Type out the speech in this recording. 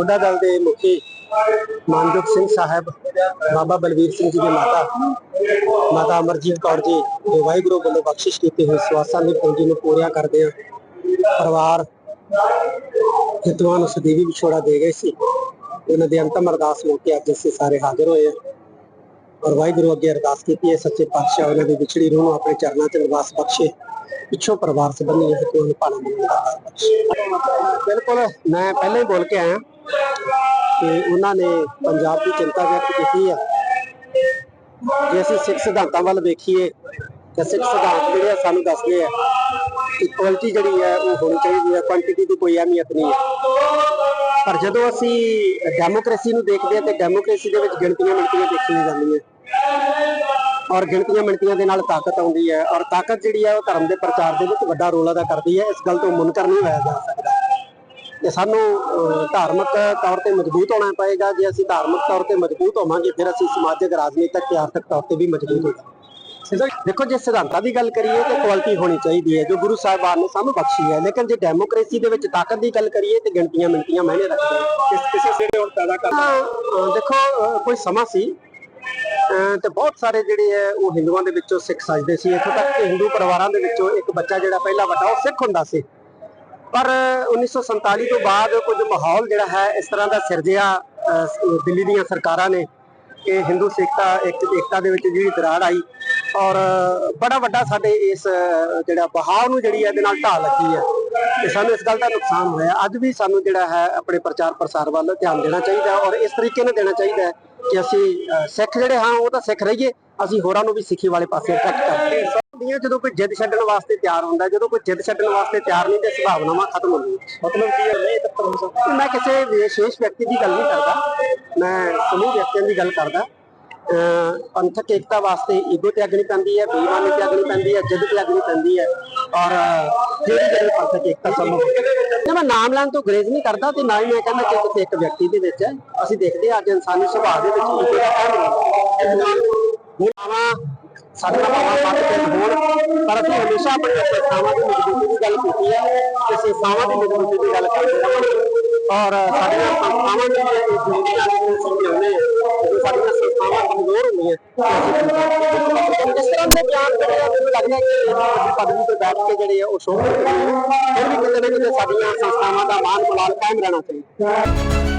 ਬੁੱਢਾ ਦਲ ਦੇ ਮੁਖੀ ਮਾਨਜੋਤ ਸਿੰਘ ਸਾਹਿਬ, ਬਾਬਾ ਬਲਵੀਰ ਸਿੰਘ ਜੀ ਦੇ ਮਾਤਾ ਮਾਤਾ ਅਮਰਜੀਤ ਕੌਰ ਜੀ ਜੋ ਵਾਹਿਗੁਰੂ ਵੱਲੋਂ ਬਖਸ਼ਿਸ਼ ਕੀਤੀ ਹੋਈ ਸਵਾਸਾਂ ਦੀ ਪੂੰਜੀ ਨੂੰ ਪੂਰਿਆ ਕਰਦੇ ਆ ਪਰਿਵਾਰ ਜਿਤਵਾਂ ਨੂੰ ਸਦੀਵੀ ਵਿਛੋੜਾ ਦੇ ਗਏ ਸੀ। ਉਹਨਾਂ ਦੇ ਅੰਤਮ ਅਰਦਾਸ ਮੌਕੇ ਅੱਜ ਅਸੀਂ ਸਾਰੇ ਹਾਜ਼ਰ ਹੋਏ ਆ ਔਰ ਵਾਹਿਗੁਰੂ ਅੱਗੇ ਅਰਦਾਸ ਕੀਤੀ ਹੈ, ਸੱਚੇ ਪਾਤਸ਼ਾਹ ਉਹਨਾਂ ਦੀ ਵਿਛੜੀ ਰੂਹ ਨੂੰ ਆਪਣੇ ਚਰਨਾਂ 'ਚ ਨਿਵਾਸ ਬਖਸ਼ੇ, ਪਿੱਛੋਂ ਪਰਿਵਾਰ ਸੰਬੰਧੀ ਹੈ ਕੋਈ ਭਾਣਾ ਮੰਗਣ ਬਿਲਕੁਲ, ਮੈਂ ਪਹਿਲਾਂ ਹੀ ਬੋਲ ਕੇ ਆਇਆ। ਕਿ ਉਹਨਾਂ ਨੇ ਪੰਜਾਬ ਦੀ ਚਿੰਤਾ ਵਿਅਕਤ ਕੀਤੀ ਹੈ। ਜੇ ਅਸੀਂ ਸਿੱਖ ਸਿਧਾਂਤਾਂ ਵੱਲ ਵੇਖੀਏ, ਤਾਂ ਸਿੱਖ ਸਿਧਾਂਤ ਜਿਹੜੇ ਆ ਸਾਨੂੰ ਦੱਸਦੇ ਆ ਕਿ ਕੁਆਲਿਟੀ ਜਿਹੜੀ ਹੈ ਉਹ ਹੋਣੀ ਚਾਹੀਦੀ ਹੈ ਕੁਆਂਟੀਟੀ ਦੀ ਕੋਈ ਅਹਿਮੀਅਤ ਨਹੀਂ ਹੈ। ਪਰ ਜਦੋਂ ਅਸੀਂ ਡੈਮੋਕ੍ਰੇਸੀ ਨੂੰ ਦੇਖਦੇ ਹਾਂ, ਤੇ ਡੈਮੋਕ੍ਰੇਸੀ ਦੇ ਵਿੱਚ ਗਿਣਤੀਆਂ ਮਿਣਤੀਆਂ ਦੇਖੀਆਂ ਜਾਂਦੀਆਂ। ਔਰ ਗਿਣਤੀਆਂ ਮਿਣਤੀਆਂ ਦੇ ਨਾਲ ਤਾਕਤ ਆਉਂਦੀ ਹੈ। ਔਰ ਤਾਕਤ ਜਿਹੜੀ ਹੈ ਉਹ ਧਰਮ ਦੇ ਪ੍ਰਚਾਰ ਦੇ ਵਿੱਚ ਵੱਡਾ ਰੋਲ ਅਦਾ ਕਰਦੀ ਹੈ। ਇਸ ਗੱਲ ਤੋਂ ਮੁਨਕਰ ਨਹੀਂ ਹੋਇਆ ਜਾ ਸਕਦਾ। ਤੇ ਸਾਨੂੰ ਧਾਰਮਿਕ ਤੌਰ ਤੇ ਮਜ਼ਬੂਤ ਹੋਣਾ ਪਏਗਾ। ਜੇ ਅਸੀਂ ਧਾਰਮਿਕ ਤੌਰ ਤੇ ਮਜ਼ਬੂਤ ਹੋਵਾਂਗੇ ਫਿਰ ਅਸੀਂ ਸਮਾਜਿਕ ਰਾਜਨੀਤਿਕ ਤੇ ਆਰਥਿਕ ਤੌਰ ਤੇ ਵੀ ਮਜ਼ਬੂਤ ਹੋਵਾਂਗੇ ਦੇਖੋ ਜੇ ਸਿਧਾਂਤਾਂ ਦੀ ਗੱਲ ਕਰੀਏ ਤਾਂ ਕੁਆਲਿਟੀ ਹੋਣੀ ਚਾਹੀਦੀ ਹੈ ਜੋ ਗੁਰੂ ਸਾਹਿਬਾਨ ਨੇ ਸਾਨੂੰ ਬਖਸ਼ੀ ਹੈ। ਲੇਕਿਨ ਜੇ ਡੈਮੋਕ੍ਰੇਸੀ ਦੇ ਵਿੱਚ ਤਾਕਤ ਦੀ ਗੱਲ ਕਰੀਏ ਤੇ ਗਿਣਤੀਆਂ ਮਿੰਟੀਆਂ ਮਾਇਨੇ ਰੱਖਦੀਆਂ ਕਿਸ ਕਿਸੇ ਸਿਰੇ ਹੋਰ ਪੈਦਾ ਕਰਨਾ ਦੇਖੋ ਕੋਈ ਸਮਾਂ ਸੀ ਅਹ, ਤੇ ਬਹੁਤ ਸਾਰੇ ਜਿਹੜੇ ਹੈ ਉਹ ਹਿੰਦੂਆਂ ਦੇ ਵਿੱਚੋਂ ਸਿੱਖ ਸੱਜਦੇ ਸੀ। ਇੱਥੋਂ ਤੱਕ ਕਿ ਹਿੰਦੂ ਪਰਿਵਾਰਾਂ ਦੇ ਵਿੱਚੋਂ ਇੱਕ ਬੱਚਾ ਜਿਹੜਾ ਪਹਿਲਾ ਵੱਡਾ ਉਹ ਸਿੱਖ ਹੁੰਦਾ ਸੀ। ਪਰ 1947 ਤੋਂ ਬਾਅਦ ਕੁਝ ਮਾਹੌਲ ਜਿਹੜਾ ਹੈ, ਇਸ ਤਰ੍ਹਾਂ ਦਾ ਸਿਰਜਿਆ ਦਿੱਲੀ ਦੀਆਂ ਸਰਕਾਰਾਂ ਨੇ ਕਿ ਹਿੰਦੂ ਸਿੱਖਤਾ ਇੱਕ ਏਕਤਾ ਦੇ ਵਿੱਚ ਜਿਹੜੀ ਦਰਾੜ ਆਈ ਔਰ ਬੜਾ ਵੱਡਾ ਸਾਡੇ ਇਸ ਜਿਹੜਾ ਬਹਾਵ ਨੂੰ ਜਿਹੜੀ ਹੈ, ਇਹਦੇ ਨਾਲ ਢਾਲ ਲੱਗੀ ਹੈ ਤੇ ਸਾਨੂੰ ਇਸ ਗੱਲ ਦਾ ਨੁਕਸਾਨ ਹੋਇਆ। ਅੱਜ ਵੀ ਸਾਨੂੰ ਜਿਹੜਾ ਹੈ, ਆਪਣੇ ਪ੍ਰਚਾਰ ਪ੍ਰਸਾਰ ਵੱਲ ਧਿਆਨ ਦੇਣਾ ਚਾਹੀਦਾ ਔਰ ਇਸ ਤਰੀਕੇ ਨਾਲ ਦੇਣਾ ਚਾਹੀਦਾ ਹੈ ਕਿ ਅਸੀਂ ਸਿੱਖ ਜਿਹੜੇ ਹਾਂ ਉਹ ਤਾਂ ਸਿੱਖ ਰਹੀਏ। ਅਸੀਂ ਹੋਰਾਂ ਨੂੰ ਵੀ ਸਿੱਖੀ ਵਾਲੇ ਪਾਸੇ ਅਟਰੈਕਟ ਕਰਦੇ ਹਾਂ ਹੁੰਦੀਆਂ ਜਦੋਂ ਕੋਈ ਜਿੱਦ ਛੱਡਣ ਵਾਸਤੇ ਤਿਆਰ ਹੁੰਦਾ ਜਦੋਂ ਕੋਈ ਜਿੱਦ ਛੱਡਣ ਵਾਸਤੇ ਤਿਆਰ ਨਹੀਂ ਤੇ ਸੁਭਾਵਨਾਵਾਂ ਖਤਮ ਹੁੰਦੀਆਂ। ਮਤਲਬ ਕੀ ਹੈ? ਹੋ ਸਕਦਾ ਮੈਂ ਕਿਸੇ ਵਿਸ਼ੇਸ਼ ਵਿਅਕਤੀ ਦੀ ਗੱਲ ਨਹੀਂ ਕਰਦਾ। ਮੈਂ ਸਮੂਹ ਵਿਅਕਤੀਆਂ ਦੀ ਗੱਲ ਕਰਦਾ। ਪੰਥਕ ਏਕਤਾ ਵਾਸਤੇ ਈਗੋ ਤੇ ਅਗਨੀ ਪੈਂਦੀ ਹੈ ਬੇਈਮਾਨੀ ਤੇ ਅਗਨੀ ਪੈਂਦੀ ਹੈ ਜਿੱਦ ਤੇ ਅਗਨੀ ਪੈਂਦੀ ਹੈ। ਔਰ ਜਿਹੜੀ ਪੰਥਕ ਏਕਤਾ ਸੰਭਵ ਹੈ ਮੈਂ ਨਾਮ ਲੈਣ ਤੋਂ ਗਰੇਜ਼ ਨਹੀਂ ਕਰਦਾ ਤੇ ਨਾ ਹੀ ਮੈਂ ਕਹਿੰਦਾ ਕਿ ਕਿਸੇ ਇੱਕ ਵਿਅਕਤੀ ਦੇ ਵਿੱਚ ਹੈ। ਅਸੀਂ ਦੇਖਦੇ ਹਾਂ ਅੱਜ ਇਨਸਾਨੀ ਸੁਭਾਅ ਦੇ ਵਿੱਚ ਹੁਣ ਆਵਾਂ ਸਾਡੇ ਭਾਵਾਂ ਪੱਟ ਕੇ ਹੋਣ ਪਰ ਅਸੀਂ ਹਮੇਸ਼ਾ ਆਪਣੇ ਸੰਸਥਾਵਾਂ ਦੀ ਮਜ਼ਬੂਤੀ ਦੀ ਗੱਲ ਕੀਤੀ ਹੈ ਤੇ ਸੰਸਥਾਵਾਂ ਦੀ ਮਜ਼ਬੂਤੀ ਦੀ ਗੱਲ ਕਰਦੇ ਰਹਾਂਗੇ ਔਰ ਸਾਡੀਆਂ ਸੰਸਥਾਵਾਂ ਦੀ ਇਹ ਜ਼ਿੰਦਗੀ ਨਾਲ ਅਸੀਂ ਸਮਝਾਉਂਦੇ ਹਾਂ ਜਦੋਂ ਸਾਡੀਆਂ ਸੰਸਥਾਵਾਂ ਕਮਜ਼ੋਰ ਹੁੰਦੀਆਂ ਤਾਂ ਅਸੀਂ ਇਸ ਤਰ੍ਹਾਂ ਦੇ ਬਿਆਨ ਜਿਹੜੇ ਆ ਮੈਨੂੰ ਲੱਗਦਾ ਕਿ ਅਸੀਂ ਪਦਵੀ ਤੇ ਬੈਠ ਕੇ ਜਿਹੜੇ ਆ, ਉਹ ਸ਼ੋਅ ਫਿਰ ਵੀ ਕਿਤੇ ਨਾ ਕਿਤੇ ਸਾਡੀਆਂ ਸੰਸਥਾਵਾਂ ਦਾ ਮਾਨ ਮਲਾਲ ਕਾਇਮ ਰਹਿਣਾ ਚਾਹੀਦਾ।